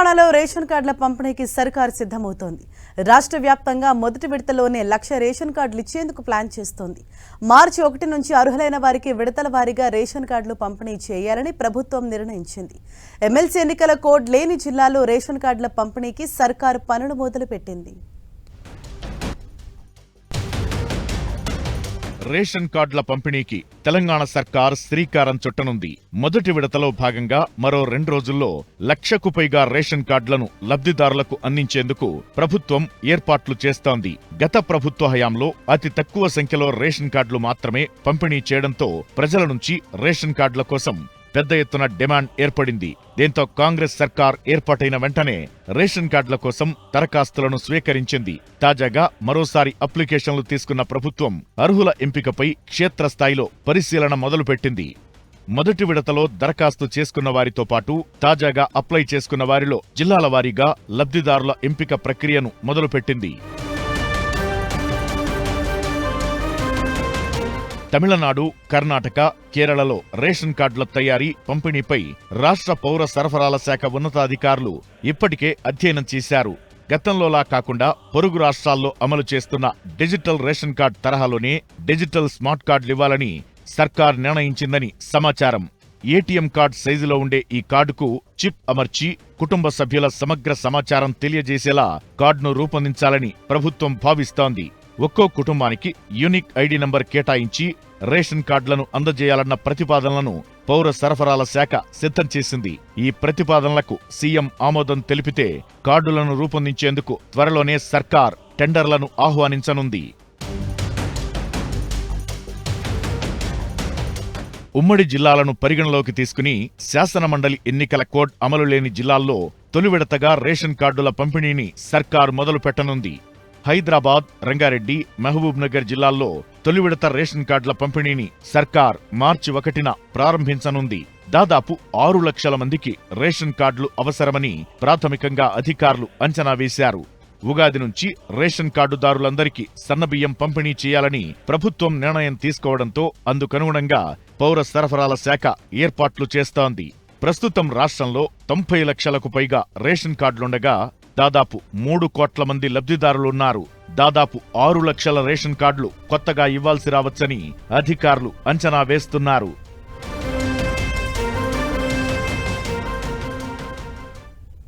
తెలంగాణలో రేషన్ కార్డుల పంపిణీకి సర్కారు సిద్ధమవుతోంది. రాష్ట్ర వ్యాప్తంగా మొదటి విడతలోనే లక్ష రేషన్ కార్డులు ఇచ్చేందుకు ప్లాన్ చేస్తోంది. మార్చి ఒకటి నుంచి అర్హులైన వారికి విడతల వారీగా రేషన్ కార్డులు పంపిణీ చేయాలని ప్రభుత్వం నిర్ణయించింది. ఎమ్మెల్సీ ఎన్నికల కోడ్ లేని జిల్లాలో రేషన్ కార్డుల పంపిణీకి సర్కారు పనులు మొదలుపెట్టింది. రేషన్ కార్డుల పంపిణీకి తెలంగాణ సర్కార్ శ్రీకారం చుట్టనుంది. మొదటి విడతలో భాగంగా మరో రెండు రోజుల్లో లక్షకు పైగా రేషన్ కార్డులను లబ్ధిదారులకు అందించేందుకు ప్రభుత్వం ఏర్పాట్లు చేస్తోంది. గత ప్రభుత్వ హయాంలో అతి తక్కువ సంఖ్యలో రేషన్ కార్డులు మాత్రమే పంపిణీ చేయడంతో ప్రజల నుంచి రేషన్ కార్డుల కోసం పెద్ద ఎత్తున డిమాండ్ ఏర్పడింది. దీంతో కాంగ్రెస్ సర్కార్ ఏర్పాటైన వెంటనే రేషన్ కార్డుల కోసం దరఖాస్తులను స్వీకరించింది. తాజాగా మరోసారి అప్లికేషన్లు తీసుకున్న ప్రభుత్వం అర్హుల ఎంపికపై క్షేత్రస్థాయిలో పరిశీలన మొదలుపెట్టింది. మొదటి విడతలో దరఖాస్తు చేసుకున్న వారితో పాటు తాజాగా అప్లై చేసుకున్న వారిలో జిల్లాల వారీగా లబ్ధిదారుల ఎంపిక ప్రక్రియను మొదలుపెట్టింది. తమిళనాడు కర్ణాటక కేరళలో రేషన్ కార్డుల తయారీ పంపిణీపై రాష్ట్ర పౌర సరఫరాల శాఖ ఉన్నతాధికారులు ఇప్పటికే అధ్యయనం చేశారు. గతంలోలా కాకుండా పొరుగు రాష్ట్రాల్లో అమలు చేస్తున్న డిజిటల్ రేషన్ కార్డ్ తరహాలోనే డిజిటల్ స్మార్ట్ కార్డులు ఇవ్వాలని సర్కార్ నిర్ణయించిందని సమాచారం. ఏటీఎం కార్డ్ సైజులో ఉండే ఈ కార్డుకు చిప్ అమర్చి కుటుంబ సభ్యుల సమగ్ర సమాచారం తెలియజేసేలా కార్డును రూపొందించాలని ప్రభుత్వం భావిస్తోంది. ఒక్కో కుటుంబానికి యూనిక్ ఐడి నంబర్ కేటాయించి రేషన్ కార్డులను అందజేయాలన్న ప్రతిపాదనలను పౌర సరఫరాల శాఖ సిద్ధం చేసింది. ఈ ప్రతిపాదనలకు సీఎం ఆమోదం తెలిపితే కార్డులను రూపొందించేందుకు త్వరలోనే సర్కార్ టెండర్లను ఆహ్వానించనుంది. ఉమ్మడి జిల్లాలను పరిగణలోకి తీసుకుని శాసనమండలి ఎన్నికల కోడ్ అమలు లేని జిల్లాల్లో తొలి విడతగా రేషన్ కార్డుల పంపిణీని సర్కార్ మొదలు పెట్టనుంది హైదరాబాద్ రంగారెడ్డి మహబూబ్ నగర్ జిల్లాల్లో తొలి విడత రేషన్ కార్డుల పంపిణీని సర్కార్ మార్చి ఒకటిన ప్రారంభించనుంది. దాదాపు ఆరు లక్షల మందికి రేషన్ కార్డులు అవసరమని ప్రాథమికంగా అధికారులు అంచనా వేశారు. ఉగాది నుంచి రేషన్ కార్డుదారులందరికీ సన్నబియ్యం పంపిణీ చేయాలని ప్రభుత్వం నిర్ణయం తీసుకోవడంతో అందుకనుగుణంగా పౌర సరఫరాల శాఖ ఏర్పాట్లు చేస్తోంది. ప్రస్తుతం రాష్ట్రంలో తొంభై లక్షలకు పైగా రేషన్ కార్డులుండగా దాదాపు మూడు కోట్ల మంది లబ్ధిదారులున్నారు దాదాపు ఆరు లక్షల రేషన్ కార్డులు కొత్తగా ఇవ్వాల్సి రావచ్చని అధికారులు అంచనా వేస్తున్నారు.